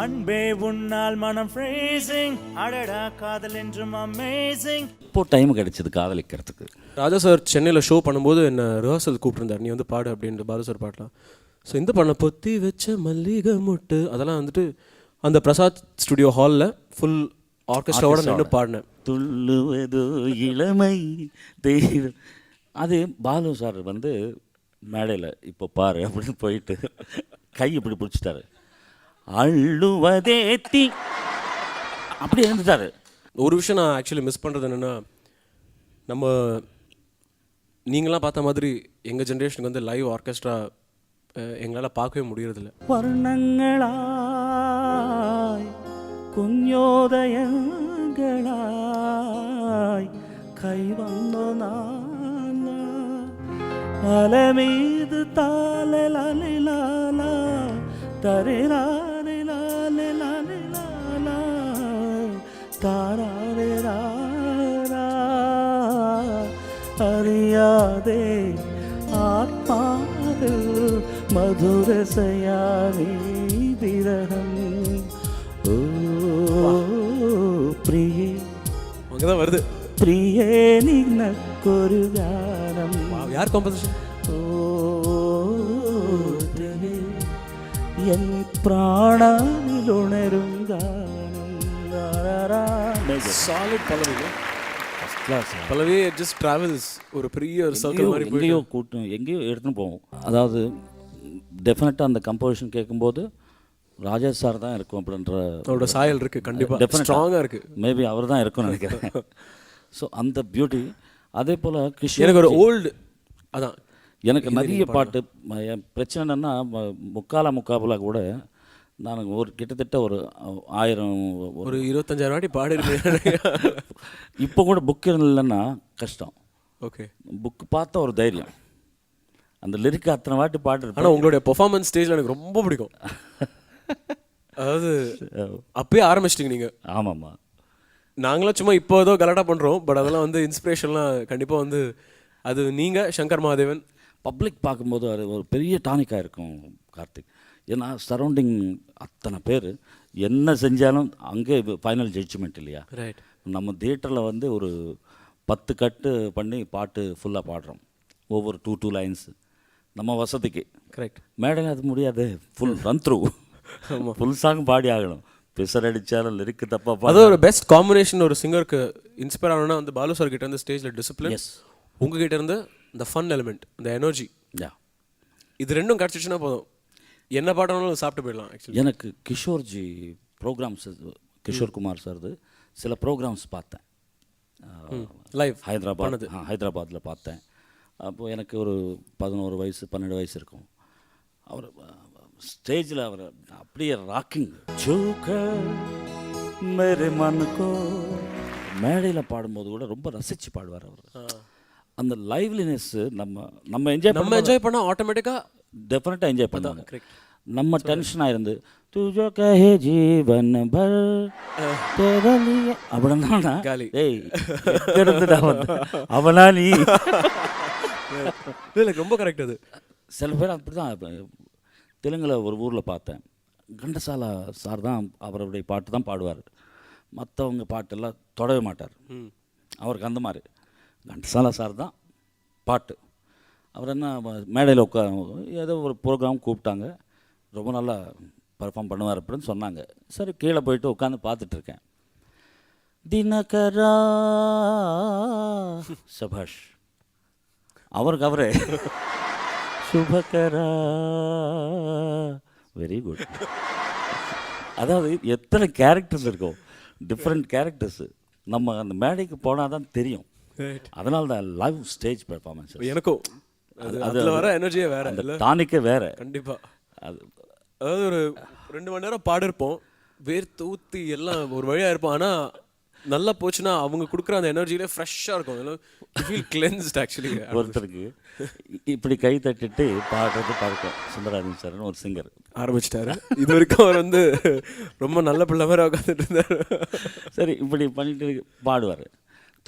அன்பே உன்னால் மனம் ஃப்ரேசிங் அடடா காதல் என்றும் அமேசிங் இப்போ டைம் கிடைச்சது காதலிக்கிறதுக்கு. ராஜா சார் சென்னையில் ஷோ பண்ணும்போது என்ன ரிஹர்சல் கூப்பிட்டுருந்தார். நீ வந்து பாடு அப்படின்ட்டு பாலு சார் பாட்டலாம். ஸோ இந்த பண்ண பொத்தி வச்ச மல்லிகை முட்டு அதெல்லாம் வந்துட்டு அந்த பிரசாத் ஸ்டுடியோ ஹாலில் ஃபுல் ஆர்கெஸ்ட்ராவோட நின்று பாடினேன். துள்ளுவதோ இளமை தெய்வம். அது பாலு சார் வந்து மேடையில் இப்போ பாரு அப்படின்னு போயிட்டு கை இப்படி பிடிச்சிட்டாரு. அள்ளுவதே தீ அப்படி இருந்துட்டாரு ஒரு விஷயம் நான் ஆக்சுவலி மிஸ் பண்ணுறது என்னென்னா நம்ம நீங்களாம் பார்த்த மாதிரி எங்கள் ஜென்ரேஷனுக்கு வந்து லைவ் ஆர்கெஸ்ட்ரா எங்களால் பார்க்கவே முடியறதில்ல வர்ணங்களாய் കുഞ്ഞോദയങ്ങളായി കൈവന്നു നാന അലമീത് താലലാലിലാല തരിലാലിലാലിലാലിലാല மறவாதே ஆத்மாவில் மதுரசையானே விரகம். ஓ பிரியே. அங்கதான் வருது. பிரியே நின்னொரு கானம். யார் காம்போசிஷன் ஓ என் பிராணாவில் உணரும் கானம். பலவிகள் கிளாஸ் பல்லவி ஜஸ்ட் ட்ராவல்ஸ் ஒரு பெரிய ஒரு சர்க்கிள் மாதிரி எங்கேயோ கூட்டம் எங்கேயோ எடுத்துன்னு போவோம். அதாவது டெஃபினட்டாக அந்த கம்போசிஷன் கேட்கும்போது ராஜா சார் தான் இருக்கும் அப்படின்ற அவரோட சாயல் இருக்கு கண்டிப்பாக ஸ்ட்ராங்காக இருக்கு. மேபி அவர் தான் இருக்கும்னு நினைக்கிறேன். ஸோ அந்த பியூட்டி அதே போல் கிஷோர் எனக்கு ஒரு ஓல்டு அதான். எனக்கு நிறைய பாட்டு என் பிரச்சனை என்னென்னா முக்கால முக்காபுலா கூட நான் ஒரு கிட்டத்தட்ட ஒரு ஆயிரம் ஒரு- இருபத்தஞ்சாயிரம் வாட்டி பாடிருக்கேன் இப்போ கூட புக் இல்லைன்னா கஷ்டம். ஓகே புக் பார்த்தா ஒரு தைரியம். அந்த லிரிக் அத்தனை வாட்டி பாட்டு ஆனால் உங்களுடைய பெர்ஃபார்மன்ஸ் ஸ்டேஜில் எனக்கு ரொம்ப பிடிக்கும். அதாவது அப்பயே ஆரம்பிச்சிட்டிங்க நீங்கள் ஆமாம்மா. நாங்களாம் சும்மா இப்போ ஏதோ கலாட்டா பண்ணுறோம் பட் அதெல்லாம் வந்து இன்ஸ்பிரேஷன்லாம் கண்டிப்பாக வந்து அது நீங்கள் சங்கர் மகாதேவன். பப்ளிக் பார்க்கும்போது அது ஒரு பெரிய டானிக்காக இருக்கும் கார்த்திக். ஏன்னா சரௌண்டிங் அத்தனை பேர். என்ன செஞ்சாலும் அங்கே ஃபைனல் ஜட்ஜ்மெண்ட் இல்லையா? ரைட் நம்ம தியேட்டரில் வந்து ஒரு பத்து கட்டு பண்ணி பாட்டு ஃபுல்லாக பாடுறோம். ஒவ்வொரு டூ டூ லைன்ஸ் நம்ம வசதிக்கு. கரெக்ட் மேடையில் அது முடியாது. Full run through full song பாடி ஆகணும். பிசர் அடித்தாலும் லிரிக்கு தப்பாக அது ஒரு பெஸ்ட் காம்பினேஷன் ஒரு சிங்கருக்கு இன்ஸ்பயர் ஆகணும்னா வந்து பாலு சார் கிட்ட இருந்து ஸ்டேஜில் டிசிப்ளின். உங்ககிட்ட இருந்து இந்த ஃபன் எலிமெண்ட் இந்த எனர்ஜி யா இது ரெண்டும் கிடச்சிச்சுன்னா போதும். என்ன பாடணும் சாப்பிட்டு போயிடலாம் ஆக்சுவலி எனக்கு கிஷோர்ஜி ப்ரோக்ராம்ஸ் கிஷோர் குமார் சார்து சில ப்ரோக்ராம்ஸ் பார்த்தேன். லைவ் ஹைதராபாத் ஹைதராபாத்தில் பார்த்தேன். அப்போது எனக்கு ஒரு பதினோரு வயசு பன்னெண்டு வயசு இருக்கும். அவர் ஸ்டேஜில் அவர் அப்படியே ராக்கிங் மேரே மனுக்கோ மேடையில் பாடும்போது கூட ரொம்ப ரசித்து பாடுவார் அவர். அந்த லைவ்லினஸ் நம்ம நம்ம என்ஜாய் நம்ம என்ஜாய் பண்ணால் ஆட்டோமேட்டிக்காக டெஃபினட்டாக என்ஜாய் பண்ணுவாங்க. நம்ம டென்ஷனாக இருந்து துஜோ கஹே ஜீவன் பர் தேரலிய அப்படின்னா ஏய் எடுத்துடா அவனா நீ? இல்லை ரொம்ப கரெக்ட் அது. சில பேர் அப்படி தான் தெலுங்கில் ஒரு ஊரில் பார்த்தேன். கண்டசாலா சார் தான் அவருடைய பாட்டு தான் பாடுவார். மற்றவங்க பாட்டெல்லாம் தொடவே மாட்டார். அவருக்கு அந்த மாதிரி. கண்டசாலா சார் தான் பாட்டு. அவர் என்ன மேடையில் உட்கா ஏதோ ஒரு ப்ரோக்ராம் கூப்பிட்டாங்க. ரொம்ப நல்லா பர்ஃபார்ம் பண்ணுவார் அப்படின்னு சொன்னாங்க. சரி கீழே போயிட்டு உட்காந்து பார்த்துட்டு இருக்கேன் தினகரா சபாஷ். அவருக்கு அவரே. சுபகரா வெரி குட் அதாவது எத்தனை கேரக்டர்ஸ் இருக்கும் டிஃப்ரெண்ட் கேரக்டர்ஸ் நம்ம அந்த மேடைக்கு போனால் தான் தெரியும் அதனால தான் லைவ் ஸ்டேஜ் பெர்ஃபார்மன்ஸ் எனக்கும் அதில் வர எனர்ஜியே வேற இல்லை? டானிக்கே வேற. கண்டிப்பாக அது அதாவது ஒரு ரெண்டு மணி நேரம் பாடிருப்போம். வேர்த்து ஊற்றி எல்லாம் ஒரு வழியாக இருப்போம். ஆனால் நல்லா போச்சுன்னா அவங்க கொடுக்குற அந்த எனர்ஜியிலே ஃப்ரெஷ்ஷாக இருக்கும். ஃபீல் கிளென்ஸ்ட் ஆக்சுவலி ஒருத்தருக்கு இப்படி கை தட்டிட்டு பாடுறது பழக்கம். சுந்தராஜன் சார்னு ஒரு சிங்கர் ஆரம்பிச்சிட்டாரு. இது வரைக்கும் அவர் வந்து ரொம்ப நல்ல பிள்ளை மாதிரி உட்காந்துட்டு இருந்தார் சரி இப்படி பண்ணிட்டு பாடுவார்.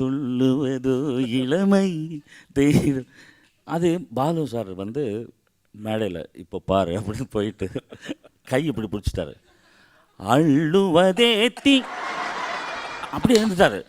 துள்ளுவதோ இளமை தெய்வம் அது பாலு சார் வந்து மேடையில் இப்போ பாரு அப்படின்னு போயிட்டு கை இப்படி பிடிச்சிட்டாரு. அள்ளுவதே தீ அப்படி இருந்துட்டாரு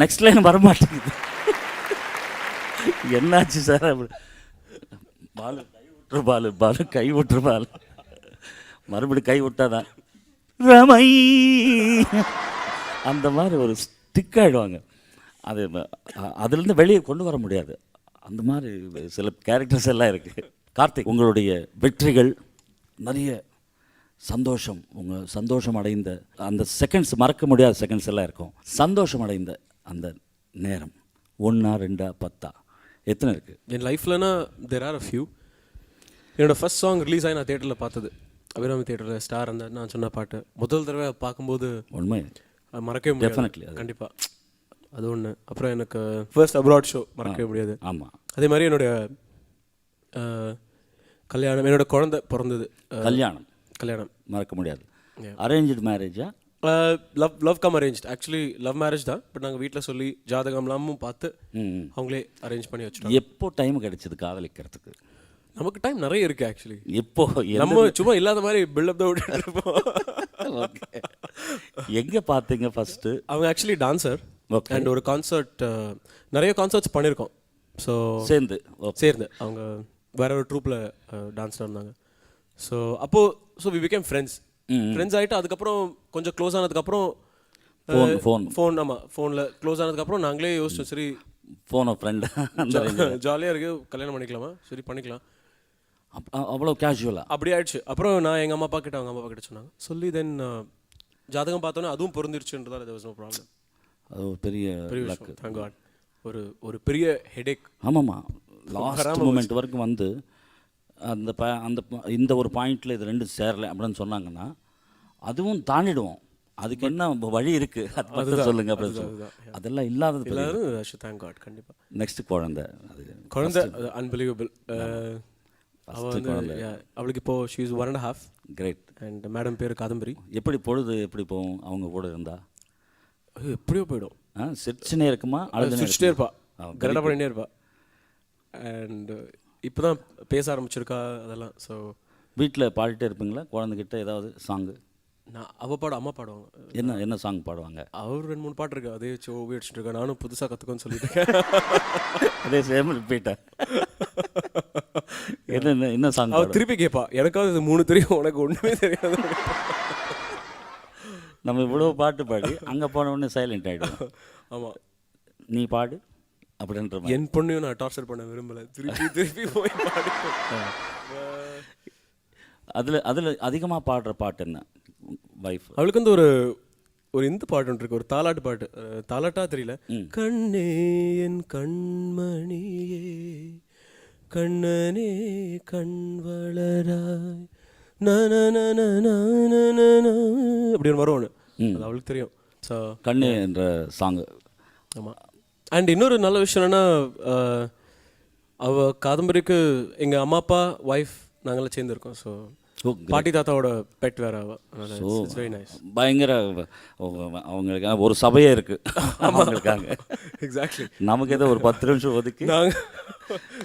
நெக்ஸ்ட் லைன் வர மாட்டேங்குது என்னாச்சு சார் அப்படி? பாலு கை விட்டுரு பாலு பாலு கை விட்டுரு பாலு. மறுபடியும் கை விட்டாதான். ரமை. அந்த மாதிரி ஒரு ஸ்டிக் ஆகிடுவாங்க அது அதுலேருந்து வெளியே கொண்டு வர முடியாது. அந்த மாதிரி சில கேரக்டர்ஸ் எல்லாம் இருக்குது கார்த்திக் உங்களுடைய வெற்றிகள் நிறைய சந்தோஷம் உங்கள் சந்தோஷம் அடைந்த அந்த செகண்ட்ஸ் மறக்க முடியாத செகண்ட்ஸ் எல்லாம் இருக்கும். சந்தோஷம் அடைந்த அந்த நேரம் ஒன்றா ரெண்டா பத்தா எத்தனை இருக்குது என் லைஃப்லனா தேர் ஆர் அ ஃபியூ என்னோட ஃபர்ஸ்ட் சாங் ரிலீஸ் ஆகி நான் தேட்டரில் பார்த்தது. அபிராமி தேட்டரில் ஸ்டார் அந்த நான் சொன்ன பாட்டு. முதல் தடவை பார்க்கும்போது உண்மை. அது மறக்கவே முடியாது. கண்டிப்பாக அது ஒன்று அப்புறம் எனக்கு ஃபர்ஸ்ட் அப்ராட் ஷோ மறக்கவே முடியாது. ஆமாம் அதே மாதிரி என்னுடைய கல்யாணம் என்னோட குழந்தை பிறந்தது கல்யாணம். கல்யாணம். மறக்க முடியாது. அரேஞ்சு மேரேஜா love love come arrange actually love marriage தான். பட் நாங்கள் வீட்டில் சொல்லி ஜாதகம்லாமும் பார்த்து ம் அவங்களே அரேஞ்ச் பண்ணி வச்சுட்டோம் எப்போ டைம் கிடைச்சது காதலிக்கிறதுக்கு? நமக்கு டைம் நிறைய இருக்கு ஆக்சுவலி எப்போ நம்ம சும்மா இல்லாத மாதிரி பில்டப் தான் விட்டுட்டு இருப்போம் ஓகே எங்கே பார்த்தீங்க ஃபஸ்ட்டு அவங்க ஆக்சுவலி டான்சர் Okay. அண்ட் ஒரு கான்சர்ட் நிறைய கான்சர்ட்ஸ் பண்ணியிருக்கோம். ஸோ சேர்ந்து. ஓகே சேர்ந்து. அவங்க வேற ஒரு ட்ரூப்பில் டான்ஸில் இருந்தாங்க ஸோ அப்போது so we became friends friends ஆகிட்டு அதுக்கப்புறம் கொஞ்சம் க்ளோஸ் ஆனதுக்கப்புறம் ஃபோன் ஃபோன் ஃபோன் ஆமாம் ஃபோனில் க்ளோஸ் ஆனதுக்கப்புறம் நாங்களே யோசிச்சோம் சரி ஃபோனை ஃப்ரெண்டு ஜாலியாக இருக்கு கல்யாணம் பண்ணிக்கலாமா? சரி பண்ணிக்கலாம். அவ்வளோ கேஷுவலாக அப்படி ஆயிடுச்சு. அப்புறம் நான் எங்கள் அம்மா அப்பா கிட்ட அவங்க அம்மா அப்பா கிட்ட சொன்னாங்க. சொல்லி தென் ஜாதகம் பார்த்தோன்னே அதுவும் பொருந்திருச்சுன்றதால there was no problem. அது ஒரு பெரிய. விஷயம். thank God. ஒரு ஒரு பெரிய ஹெடேக் ஆமாம்மா. லாஸ்ட் மூமெண்ட் வரைக்கும் வந்து அந்த ப அந்த இந்த ஒரு பாயிண்டில் இது ரெண்டும் சேரலை அப்படின்னு சொன்னாங்கன்னா அதுவும் தாண்டிடுவோம். அதுக்கு என்ன வழி இருக்குது அது சொல்லுங்க அதெல்லாம் இல்லாதது தேங்க் காட் கண்டிப்பாக நெக்ஸ்ட் குழந்தை. குழந்தை அன்பிலீவபிள் அவள் வந்து அவளுக்கு இப்போ she is one and half grade and madam பேர் காதம்பரி. எப்படி பொழுது எப்படி போகும்? அவங்க கூட இருந்தா? எப்படியோ போயிடும். ஆ சிரிச்சுனே இருக்குமா? அழுதுனே சிரிச்சிட்டே இருப்பா. கரெக்டாக பண்ணிட்டே இருப்பா. அண்ட் இப்போ தான் பேச ஆரம்பிச்சிருக்கா அதெல்லாம். ஸோ வீட்டில் பாடிட்டே இருப்பீங்களா? குழந்தைகிட்ட ஏதாவது சாங்கு நான் அவள் பாடு அம்மா பாடுவாங்க. என்ன என்ன சாங் பாடுவாங்க? அவர் ரெண்டு மூணு பாட்டு இருக்கு. அதே வச்சு ஓவி அடிச்சுட்டு இருக்கா. நானும் புதுசாக கற்றுக்கோன்னு சொல்லிட்டு அதே சேம் ரிப்பீட்டா என்ன என்ன சாங் அவள் திருப்பி கேட்பா எனக்காவது இது மூணு தெரியும். உனக்கு ஒன்றுமே தெரியாது. நம்ம இவ்வளோ பாட்டு பாடி அங்கே போன உடனே சைலண்ட் ஆகிடுவோம் ஆமாம் நீ பாடு அப்படின்ற என் பொண்ணையும் நான் டார்ச்சர் பண்ண விரும்பல. திருப்பி திருப்பி போய் பாடி. அதில் அதில் அதிகமாக பாடுற பாட்டு என்ன? வைஃப் அவளுக்கு வந்து ஒரு ஒரு இந்த பாட்டு ஒன்று இருக்கு. ஒரு தாலாட்டு பாட்டு. தாலாட்டா தெரியல. கண்ணே என் கண்மணியே கண்ணனே கண் வளராய். அப்படி ஒன்று வரும் ஒன்று அது அவளுக்கு தெரியும். ஸோ கண்ணு என்ற சாங் ஆமாம் அண்ட் இன்னொரு நல்ல விஷயம் என்னன்னா அஹ், அவ காதம்பரிக்கு எங்கள் அம்மா அப்பா ஒய்ஃப் நாங்களாம் சேர்ந்துருக்கோம். ஸோ பாட்டி தாத்தாவோட பெட் வேற இட்ஸ் வெரி நைஸ் பயங்கர அவங்க- அவங்களுக்காக ஒரு சபையே இருக்கு. அவங்களுக்காக. எக்ஸாக்ட்லி நமக்கு ஏதோ ஒரு பத்து நிமிஷம் ஒதுக்கி நாங்க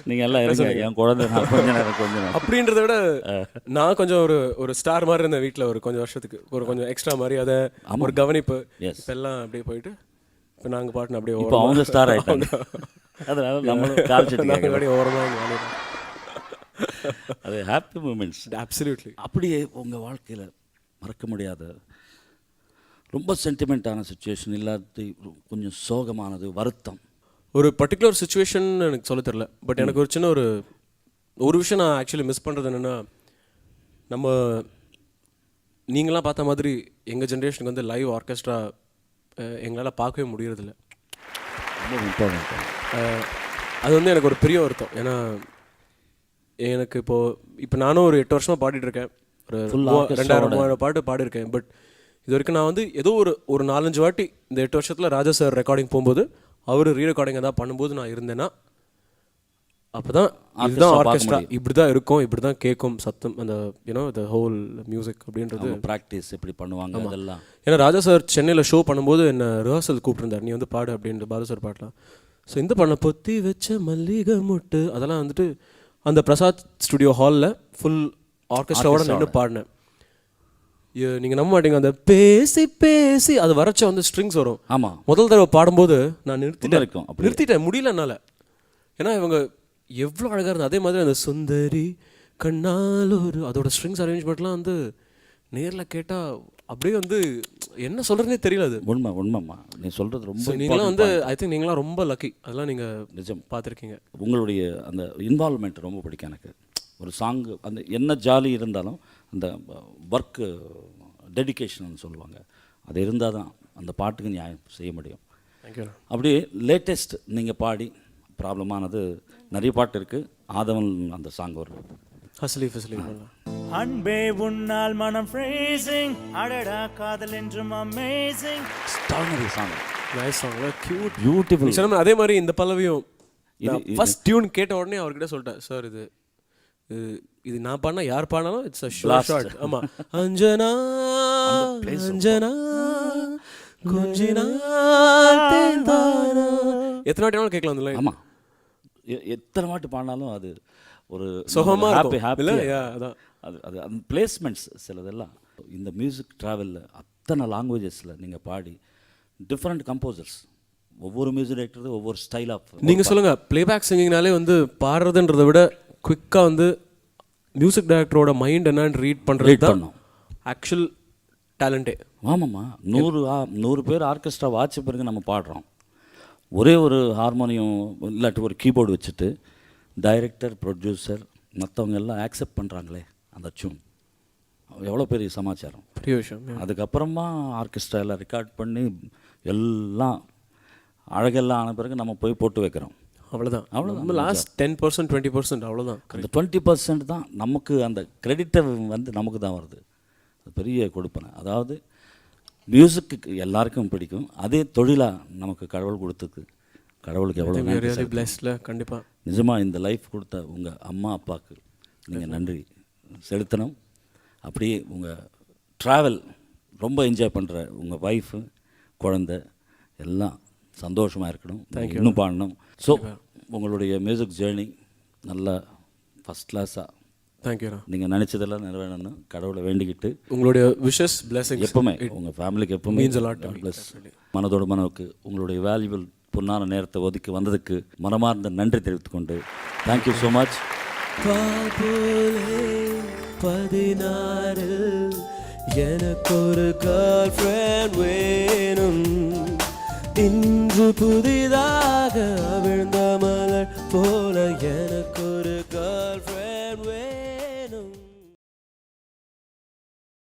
நீங்கள் எல்லாம் இருங்க. என் குழந்தை நான் கொஞ்ச நேரம் கொஞ்ச நேரம். அப்படின்றத விட நான் கொஞ்சம் ஒரு ஒரு ஸ்டார் மாதிரி இருந்தேன் வீட்டில் ஒரு கொஞ்சம் வருஷத்துக்கு. ஒரு கொஞ்சம் எக்ஸ்ட்ரா மாதிரி அதை ஒரு கவனிப்பு. எல்லாம் அப்படியே போயிட்டு இப்போ நாங்கள் பாட்டுன்னு அப்படியே அவங்க ஸ்டார் ஆயிட்டாங்க. அதனால நம்மளும் அப்படியே ஓரமாக அது ஹாப்பி மூமெண்ட்ஸ் அப்சல்யூட்லி அப்படியே உங்கள் வாழ்க்கையில் மறக்க முடியாத ரொம்ப சென்டிமெண்ட்டான சுச்சுவேஷன் இல்லாத கொஞ்சம் சோகமானது வருத்தம். ஒரு பர்டிகுலர் சுச்சுவேஷன் எனக்கு சொல்ல தெரில பட் எனக்கு ஒரு சின்ன ஒரு ஒரு விஷயம் நான் ஆக்சுவலி மிஸ் பண்ணுறது என்னென்னா நம்ம நீங்களாம் பார்த்த மாதிரி எங்கள் ஜென்ரேஷனுக்கு வந்து லைவ் ஆர்கெஸ்ட்ரா எங்களால் பார்க்கவே முடியறதில்ல. அது வந்து எனக்கு ஒரு பெரிய வருத்தம். ஏன்னா எனக்கு இப்போது இப்போ நானும் ஒரு எட்டு வருஷமாக பாடிட்டு இருக்கேன் ஒரு ரெண்டாயிரம். மூவாயிரம் பாட்டு பாடியிருக்கேன். பட் இது வரைக்கும் நான் வந்து ஏதோ ஒரு ஒரு நாலஞ்சு வாட்டி இந்த எட்டு வருஷத்தில் ராஜா சார் ரெக்கார்டிங் போகும்போது அவர் ரீ ரெக்கார்டிங் ஏதாவது பண்ணும்போது நான் இருந்தேன்னா அப்போ தான் இதுதான் ஆர்கெஸ்ட்ரா இப்படி தான் இருக்கும் இப்படி தான் கேட்கும் சத்தம் அந்த you know the whole music அப்படின்றது. ப்ராக்டிஸ் எப்படி பண்ணுவாங்க அதெல்லாம். ஏன்னா ராஜா சார் சென்னையில் ஷோ பண்ணும்போது என்ன ரிஹர்சல் கூப்பிட்டுருந்தார். நீ வந்து பாடு அப்படின்ட்டு பாலு சார் பாட்டலாம் ஸோ இந்த பண்ண பொத்தி வச்ச மல்லிகை முட்டு அதெல்லாம் வந்துட்டு அந்த பிரசாத் ஸ்டுடியோ ஹாலில் ஃபுல் ஆர்கெஸ்ட்ராவோட நின்று பாடினேன். ஐயோ, நீங்க நம்ப மாட்டீங்க அந்த பேசி பேசி அது வரைச்ச வந்து ஸ்ட்ரிங்ஸ் வரும். ஆமாம் முதல் தடவை பாடும்போது நான் நிறுத்திட்டேன். இருக்கும். நிறுத்திட்டேன் முடியல என்னால. ஏன்னா இவங்க எவ்வளோ அழகா இருந்தது அதே மாதிரி அந்த சுந்தரி கண்ணால் ஒரு அதோட ஸ்ட்ரிங்ஸ் அரேஞ்ச்மெண்ட்லாம் வந்து நேர்ல கேட்டா அப்படியே வந்து என்ன சொல்றதுனே தெரியல அது. உண்மை உண்மைம்மா. நீ சொல்கிறது ரொம்ப நீங்களாம் வந்து ஐ திங்க் நீங்களாம் ரொம்ப லக்கி அதெல்லாம் நீங்க நிஜம். பார்த்துருக்கீங்க. உங்களுடைய அந்த இன்வால்மெண்ட் ரொம்ப பிடிக்கும் எனக்கு. ஒரு சாங் அந்த என்ன ஜாலி இருந்தாலும் அந்த ஒர்க்கு டெடிகேஷன் சொல்லுவாங்க. அது இருந்தால் தான் அந்த பாட்டுக்கு நியாயம் செய்ய முடியும். அப்படியே லேட்டஸ்ட் நீங்கள் பாடி ப்ராப்ளமானது நிறைய பாட்டு இருக்குது ஆதவன் அந்த சாங் வரும் அன்பே உன்னால் மனம் ஃப்ரீசிங் அடடா காதல் என்றும் amazing song nice cute beautiful அதே மாதிரி இந்த பல்லவியும் ஃபர்ஸ்ட் டியூன் கேட்ட உடனே அவர்கிட்ட சொல்லிட்டேன் சார் இது இது- நான் பாடினா யார் பாடினாலும் இட்ஸ் அ. ஷார்ட் ஆமா. அஞ்சனா அஞ்சனா கொஞ்சினா எத்தனை வாட்டி வேணாலும் கேட்கலாம் ஆமாம் எத்தனை வாட்டி பாடினாலும் அது ஒரு சுகமா ஹாப்பி ஹாப்பி அதான். அது அது அந்த பிளேஸ்மெண்ட்ஸ் சிலதெல்லாம். இந்த மியூசிக் ட்ராவலில் அத்தனை லாங்குவேஜஸில் நீங்கள் பாடி டிஃப்ரெண்ட் கம்போசர்ஸ் ஒவ்வொரு மியூசிக் டைரக்டர் ஒவ்வொரு ஸ்டைல் ஆஃப் நீங்க சொல்லுங்க பிளேபேக் சிங்கிங்னாலே வந்து பாடுறதுன்றதை விட குவிக்கா வந்து மியூசிக் டைரக்டரோட மைண்ட் என்னன்னு ரீட் Read தான். ஆக்சுவல் டேலண்டே ஆமாம்மா. நூறு நூறு பேர் ஆர்கெஸ்ட்ரா வாட்ச பிறகு நம்ம பாடுறோம். ஒரே ஒரு ஹார்மோனியம் இல்லாட்டி ஒரு கீபோர்டு வச்சுட்டு டைரக்டர் ப்ரொடியூசர் மற்றவங்க எல்லாம் ஆக்செப்ட் பண்ணுறாங்களே அந்த டியூன் எவ்வளோ பெரிய சமாச்சாரம். பெரிய விஷயம் அதுக்கப்புறமா ஆர்கெஸ்ட்ரா எல்லாம் ரெக்கார்ட் பண்ணி எல்லாம் அழகெல்லாம் ஆன பிறகு நம்ம போய் போட்டு வைக்கிறோம். அவ்வளவுதான். நம்ம last ten percent twenty percent அவ்வளோதான் அந்த டுவெண்ட்டி பர்சன்ட் தான் நமக்கு அந்த கிரெடிட்டை வந்து நமக்கு தான் வருது. பெரிய கொடுப்பனை. அதாவது மியூசிக்கு எல்லாருக்கும் பிடிக்கும். அதே தொழிலாக நமக்கு கடவுள் கொடுத்துருக்கு. கடவுளுக்கு எவ்வளோ நன்றி நிஜமாக இந்த லைஃப் கொடுத்த உங்கள் அம்மா அப்பாவுக்கு நீங்கள் நன்றி செலுத்தணும். அப்படியே உங்கள் ட்ராவல் ரொம்ப என்ஜாய் பண்ணுற உங்கள் ஒய்ஃபு குழந்த எல்லாம் சந்தோஷமாக இருக்கணும். இன்னும் பாடணும். ஸோ உங்களுடைய மியூசிக் ஜேர்னி நல்லா ஃபஸ்ட் கிளாஸாக தேங்க்யூண்ணா நீங்கள் நினச்சதெல்லாம் நிறைவேறணும் கடவுளை வேண்டிக்கிட்டு உங்களுடைய விஷஸ் பிளெஸிங் எப்பவுமே உங்கள் ஃபேமிலிக்கு எப்பவுமே ப்ளஸ் மனதோட மனவுக்கு உங்களுடைய வேல்யூபிள் பொன்னான நேரத்தை ஒதுக்கி வந்ததுக்கு மனமார்ந்த நன்றி தெரிவித்துக் கொண்டு தேங்க்யூ ஸோ மச் பதினாறு எனக்கு ஒரு கேர்ள் ஃப்ரெண்ட் வேணும். இன்று புதிதாக விழுந்த மலர் போல எனக்கு ஒரு கேர்ள்